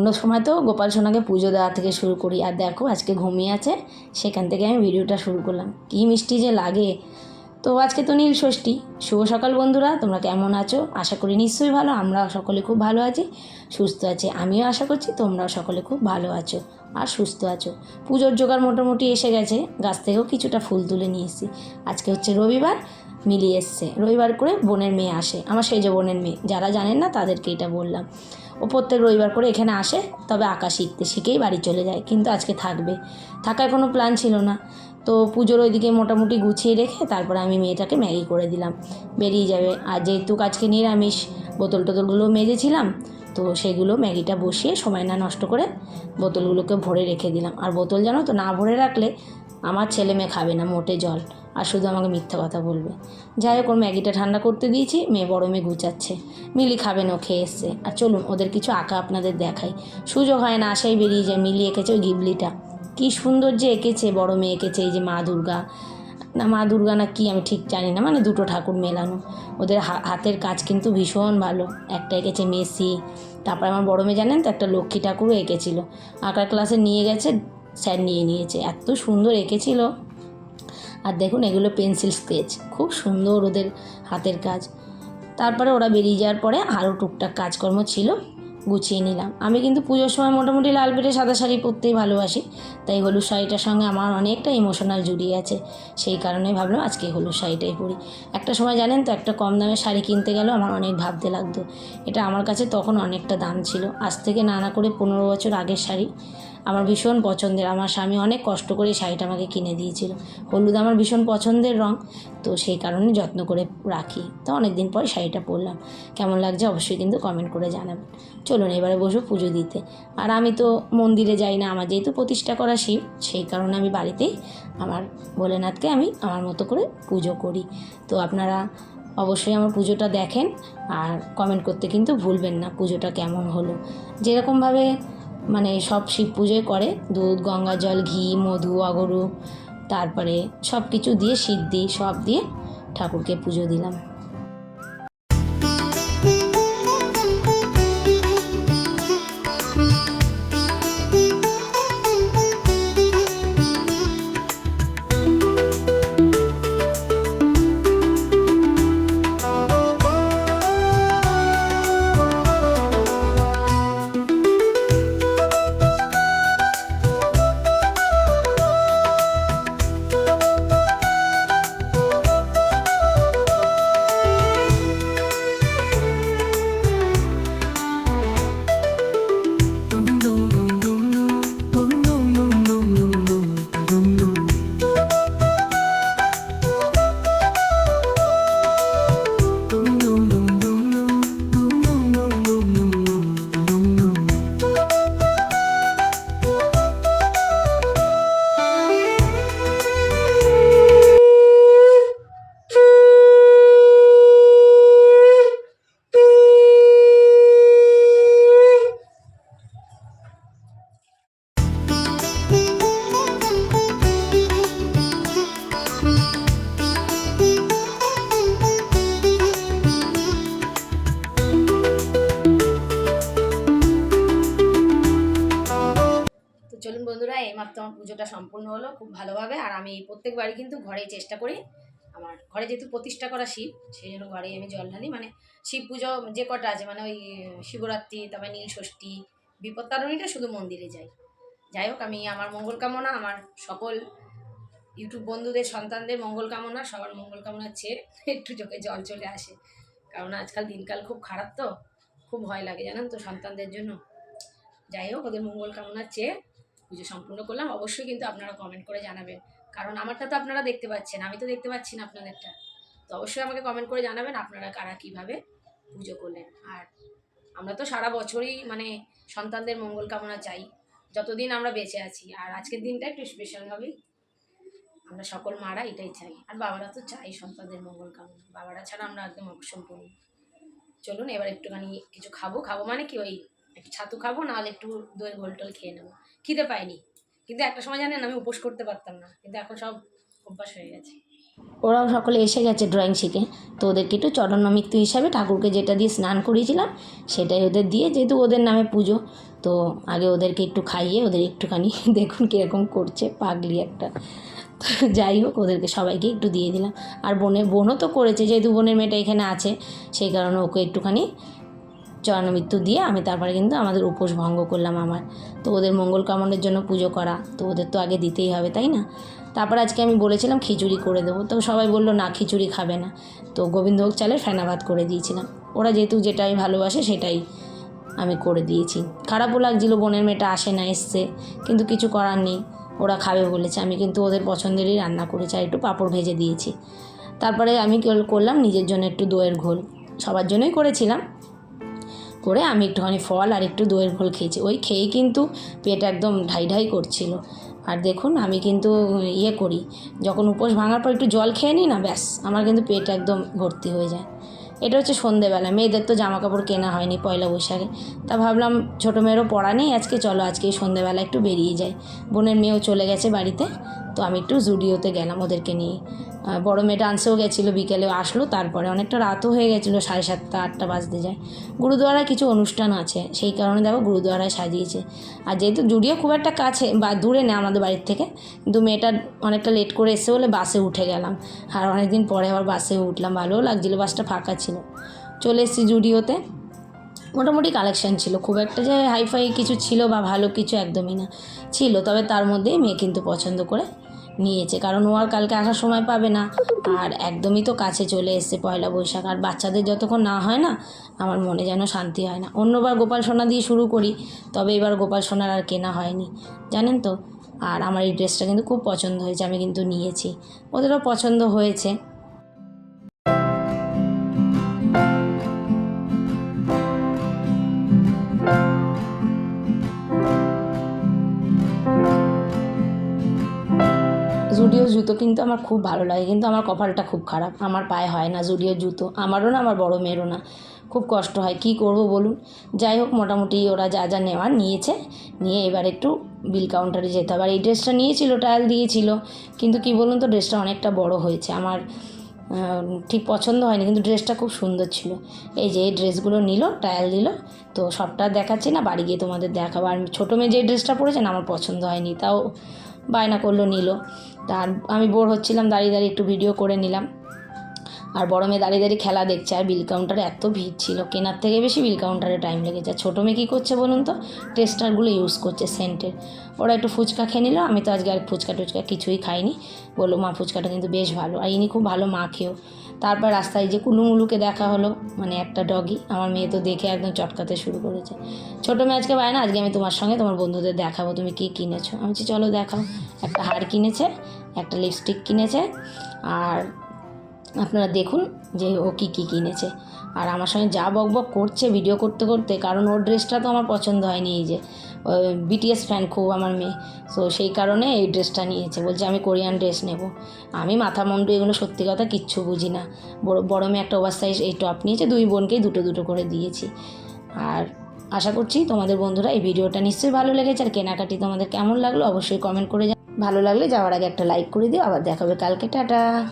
অন্য সময় তো গোপাল সোনাকে পুজো দেওয়া থেকে শুরু করি। আর দেখো আজকে ঘুমিয়ে আছে, সেখান থেকে আমি ভিডিওটা শুরু করলাম। কী মিষ্টি যে লাগে। তো আজকে তো নীল ষষ্ঠী। শুভ সকাল বন্ধুরা, তোমরা কেমন আছো? আশা করি নিশ্চয়ই ভালো আমরা সকলে খুব ভালো আছি, সুস্থ আছি। আমিও আশা করছি তোমরাও সকলে খুব ভালো আছো আর সুস্থ আছো। পুজোর জোগাড় মোটামুটি এসে গেছে, গাছ থেকেও কিছুটা ফুল তুলে নিয়ে এসেছি। আজকে হচ্ছে রবিবার, মিলিয়ে এসছে। রবিবার করে বোনের মেয়ে আসে, আমার সেই যে বোনের মেয়ে, যারা জানেন না তাদেরকে এটা বললাম। ও প্রত্যেক রবিবার করে এখানে আসে, তবে আঁকা শিখতে শিখেই বাড়ি চলে যায়, কিন্তু আজকে থাকবে। থাকার কোনো প্ল্যান ছিল না। তো পুজোর ওইদিকে মোটামুটি গুছিয়ে রেখে তারপরে আমি মেয়েটাকে ম্যাগি করে দিলাম। বেরিয়ে যাবে। আর যেহেতু আজকে নিরামিষ, বোতল টোতলগুলো মেজেছিলাম, তো সেগুলো ম্যাগিটা বসিয়ে সময় না নষ্ট করে বোতলগুলোকে ভরে রেখে দিলাম। আর বোতল জানো তো, না ভরে রাখলে আমার ছেলে মেয়ে খাবে না, মোটে জল। আর শুধু আমাকে মিথ্যা কথা বলবে। যাই হোক, ওর ম্যাগিটা ঠান্ডা করতে দিয়েছি, মেয়ে বড় মেয়ে গুচাচ্ছে। মিলি খাবে না, ও খেয়ে এসছে। আর চলুন, ওদের কিছু আঁকা আপনাদের দেখাই। সুযোগ হয় না, আশাই বেরিয়ে যায়, মিলি এঁকেছে ওই গিবলিটা। কী সুন্দর যে এঁকেছে, বড় মেয়ে এঁকেছে, এই যে মা দুর্গা। না, মা দুর্গা না কি, আমি ঠিক জানি না মানে দুটো ঠাকুর মেলানো। ওদের হাতের কাজ কিন্তু ভীষণ ভালো। একটা এঁকেছে মেসি, তারপর আমার বড় মেয়ে, জানেন তো, একটা লক্ষ্মী ঠাকুরও এঁকেছিল। আঁকার ক্লাসে নিয়ে গেছে, স্যার নিয়ে নিয়েছে। এত সুন্দর এঁকেছিল। আর দেখুন, এগুলো পেন্সিল স্কেচ। খুব সুন্দর ওদের হাতের কাজ। তারপরে ওরা বেরিয়ে যাওয়ার পরে আরও টুকটাক কাজকর্ম ছিল, গুছিয়ে নিলাম। আমি কিন্তু পুজোর সময় মোটামুটি লাল পেটে সাদা শাড়ি পরতেই ভালোবাসি, তাই হলুদ শাড়িটার সঙ্গে আমার অনেকটা ইমোশনাল জুড়িয়ে আছে। সেই কারণেই ভাবলাম আজকে হলুদ শাড়িটাই পরি। একটা সময় জানেন তো, একটা কম দামের শাড়ি কিনতে গেলেও আমার অনেক ভাবতে লাগতো। এটা আমার কাছে তখন অনেকটা দাম ছিল। আজ থেকে না না করে পনেরো বছর আগের শাড়ি। আমার ভীষণ পছন্দের, আমার স্বামী অনেক কষ্ট করে শাড়িটা আমাকে কিনে দিয়েছিল। হলুদ আমার ভীষণ পছন্দের রং, তো সেই কারণে যত্ন করে রাখি। তো অনেক দিন পর শাড়িটা পরলাম। কেমন লাগছে অবশ্যই কিন্তু কমেন্ট করে জানাবেন। চলুন এবারে বসবো পুজো দিতে। আর আমি তো মন্দিরে যাই না, আমার যেহেতু প্রতিষ্ঠা করা শিব, সেই কারণে আমি বাড়িতেই আমার ভোলেনাথকে আমি আমার মতো করে পুজো করি। তো আপনারা অবশ্যই আমার পুজোটা দেখেন, আর কমেন্ট করতে কিন্তু ভুলবেন না পুজোটা কেমন হলো। যেরকমভাবে মানে সব শিব পুজোয় করে। দুধ, গঙ্গা জল, ঘি, মধু, অগরু, তারপরে সব কিছু দিয়ে সিদ্ধি, সব দিয়ে ঠাকুরকে পুজো দিলাম। সম্পূর্ণ হলো খুব ভালোভাবে। আর আমি প্রত্যেকবারই কিন্তু ঘরেই চেষ্টা করি। আমার ঘরে যেহেতু প্রতিষ্ঠা করা শিব, সেই জন্য ঘরেই আমি জল ঢালি। মানে শিব পুজো যে কটা আছে মানে ওই শিবরাত্রি, তারপরে নীল ষষ্ঠী বিপত্তারণীটা শুধু মন্দিরে যাই। যাই হোক, আমি আমার মঙ্গল কামনা, আমার সকল ইউটিউব বন্ধুদের, সন্তানদের মঙ্গল কামনা, সবার মঙ্গল কামনা চেয়ে একটু চোখে জল চলে আসে। কারণ আজকাল দিনকাল খুব খারাপ তো, খুব ভয় লাগে জানেন তো সন্তানদের জন্য। যাই হোক, ওদের মঙ্গল কামনা চেয়ে পুজো সম্পূর্ণ করলাম, অবশ্যই কিন্তু আপনারা কমেন্ট করে জানাবেন। কারণ আমারটা তো আপনারা দেখতে পাচ্ছেন, আমি তো দেখতে পাচ্ছি না আপনাদেরটা। তো অবশ্যই আমাকে কমেন্ট করে জানাবেন আপনারা কারা কীভাবে পুজো করলেন। আর আমরা তো সারা বছরই মানে সন্তানদের মঙ্গল কামনা চাই, যতদিন আমরা বেঁচে আছি। আর আজকের দিনটা একটু স্পেশালভাবেই আমরা সকল মারা এটাই চাই। আর বাবারা তো চাই সন্তানদের মঙ্গল কামনা। বাবারা ছাড়া আমরা একদম অসম্পূর্ণ। চলুন, এবার একটুখানি কিছু খাব। খাব মানে কি? ওই একটু ছাতু খাব, নাহলে একটু দই, গোল টোল খেয়ে নেব। খিদে পাইনি। কিন্তু একটা সময় জানেন, আমি উপোস করতে পারতাম না। কিন্তু এখন সব অভ্যাস হয়ে গেছে। ওরাও সকলে এসে গেছে ড্রয়িং শিখে। তো ওদেরকে একটু চরণ মৃত্যু হিসাবে ঠাকুরকে যেটা দিয়ে স্নান করিয়েছিলাম, সেটাই ওদের দিয়ে, যেহেতু ওদের নামে পুজো। তো আগে ওদেরকে একটু খাইয়ে, ওদের একটুখানি দেখুন কীরকম করছে পাগলি একটা। যাই হোক, ওদেরকে সবাইকে একটু দিয়ে দিলাম। আর বোনের, বোনও তো করেছে, যেহেতু বোনের মেয়েটা এখানে আছে, সেই কারণে ওকে একটুখানি চরণমৃত্যু দিয়ে আমি তারপরে কিন্তু আমাদের উপোস ভঙ্গ করলাম আমার। তো ওদের মঙ্গল কামনের জন্য পুজো করা, তো ওদের তো আগে দিতেই হবে, তাই না? তারপর আজকে আমি বলেছিলাম খিচুড়ি করে দেবো, তো সবাই বলল, না, খিচুড়ি খাবে না। তো গোবিন্দভোগ চালের ফেনা ভাত করে দিয়েছিলাম। ওরা যেহেতু যেটাই ভালোবাসে সেটাই আমি করে দিয়েছি। খারাপও লাগছিল, বোনের মেয়েটা আসে না, এসছে, কিন্তু কিছু করার নেই। ওরা খাবে বলেছে, আমি কিন্তু ওদের পছন্দেরই রান্না করেছি আর একটু পাঁপড় ভেজে দিয়েছি। তারপরে আমি কি- করলাম নিজের জন্য একটু দইয়ের ঘোল। সবার জন্যই করেছিলাম করে আমি একটুখানি ফল আর একটু দইয়ের ঘোল খেয়েছি। ওই খেয়েই কিন্তু পেট একদম ঢাই ঢাই করছিল। আর দেখুন, আমি কিন্তু ইয়ে করি, যখন উপোস ভাঙার পর একটু জল খেয়ে নিই না, ব্যাস, আমার কিন্তু পেট একদম ভর্তি হয়ে যায়। এটা হচ্ছে সন্ধেবেলা, মেয়েদের তো জামা কাপড় কেনা হয়নি পয়লা বৈশাখে। তা ভাবলাম, ছোটো মেয়েরও পড়া নেই, আজকে চলো, আজকে সন্ধেবেলা একটু বেরিয়ে যাই। বোনের মেয়েও চলে গেছে বাড়িতে, তো আমি একটু জুডিওতে গেলাম ওদেরকে নিয়ে। বড় মেয়ে ডান্সেও গেছিল, বিকেলে আসলো, তারপরে অনেকটা রাতও হয়ে গেছিল, সাড়ে সাতটা, আটটা বাজতে যায়। গুরুদুয়ারায় কিছু অনুষ্ঠান আছে, সেই কারণে দেখো গুরুদুয়ারায় সাজিয়েছে। আর যেহেতু জুডিও খুব একটা কাছে বা দূরে নেয় আমাদের বাড়ির থেকে, কিন্তু মেয়েটা অনেকটা লেট করে এসে বলে বাসে উঠে গেলাম। আর অনেকদিন পরে আবার বাসে উঠলাম, ভালোও লাগছিল বাসটা ফাঁকা ছিল। চলে এসেছি জুডিওতে। মোটামুটি কালেকশান ছিল, খুব একটা যে হাইফাই কিছু ছিল বা ভালো কিছু একদমই না। ছিল, তবে তার মধ্যেই মেয়ে কিন্তু পছন্দ করে নিয়েছে, কারণ ও আর কালকে আসার সময় পাবে না। আর একদমই তো কাছে চলে এসছে পয়লা বৈশাখ। আর বাচ্চাদের যতক্ষণ না হয় না, আমার মনে যেন শান্তি হয় না। অন্যবার গোপাল সোনা দিয়ে শুরু করি, তবে এবার গোপাল সোনার আর কেনা হয়নি। জানেন তো? আর আমার এই ড্রেসটা কিন্তু খুব পছন্দ হয়েছে, আমি কিন্তু নিয়েছি। ওদেরও পছন্দ হয়েছে। জুতো কিন্তু আমার খুব ভালো লাগে, কিন্তু আমার কপালটা খুব খারাপ। আমার পায়ে হয় না জুডিও জুতো, আমারও না, আমার বড় মেয়েরও না। খুব কষ্ট হয়, কি করব বলুন? যাই হোক, মোটামুটি ওরা যা যা নেওয়ার নিয়েছে, নিয়ে এবার একটু বিল কাউন্টারে যেতে হবে। আর এই ড্রেসটা নিয়েছিল ট্রায়াল দিয়েছিল, কিন্তু কি বলুন তো, ড্রেসটা অনেকটা বড় হয়েছে। আমার ঠিক পছন্দ হয়নি, কিন্তু ড্রেসটা খুব সুন্দর ছিল। এই যে এই ড্রেসগুলো নিল ট্রায়াল দিল, তো সবটা দেখাচ্ছি না, বাড়ি গিয়ে তোমাদের দেখাবো। আর ছোটো মেয়ে যে ড্রেসটা পরেছে না, আমার পছন্দ হয়নি, তাও বায়না করল নিল। তার আমি বোর হচ্ছিলাম দাঁড়িয়ে দাঁড়িয়ে একটু ভিডিও করে নিলাম। আর বড় মেয়ে দাঁড়িয়ে দাঁড়িয়ে খেলা দেখছে, আর বিল কাউন্টারে এত ভিড় ছিল, কেনার থেকে বেশি বিল কাউন্টারে টাইম লেগেছে। আর ছোটো মেয়ে কী করছে বলুন তো? টেস্টারগুলো ইউজ করছে সেন্টের ওরা একটু ফুচকা খেয়ে নিল, আমি তো আজকে আর ফুচকা টুচকা কিছুই খাইনি। বলল, মা, ফুচকাটা কিন্তু বেশ ভালো। আর ইনি খুব ভালো মা খেয়েও। তারপর রাস্তায় যে কুলুমুলুকে দেখা হলো মানে একটা ডগি আমার মেয়ে তো দেখে একদম চটকাতে শুরু করেছে। ছোটো মেয়ে আজকে পায় না, আজকে আমি তোমার সঙ্গে তোমার বন্ধুদের দেখাবো, তুমি কী কিনেছো? আমি বলছি, চলো দেখাও। একটা হার কিনেছে, একটা লিপস্টিক কিনেছে, আর আপনারা দেখুন যে ও কী কী কিনেছে। আর আমার সঙ্গে যা বক বক করছে ভিডিও করতে করতে, কারণ ওর ড্রেসটা তো আমার পছন্দ হয়নি এই যে বিটিএস ফ্যান খুব আমার মেয়ে। তো সেই কারণে এই ড্রেসটা নিয়েছে। বলছে, আমি কোরিয়ান ড্রেস নেব। আমি মাথা মুন্ডু এগুলো সত্যি কথা কিচ্ছু বুঝি না। বড় বড় মেয়ে একটা ওভার সাইজ এই টপ নিয়েছে, দুই বোনকেই দুটো দুটো করে দিয়েছি। আর আশা করছি তোমাদের বন্ধুরা এই ভিডিওটা নিশ্চয়ই ভালো লেগেছে। আর কেনাকাটি তোমাদের কেমন লাগল অবশ্যই কমেন্ট করে ভালো লাগলে যাওয়ার আগে একটা লাইক করে দিও। আবার দেখাবে কালকে। টাটা!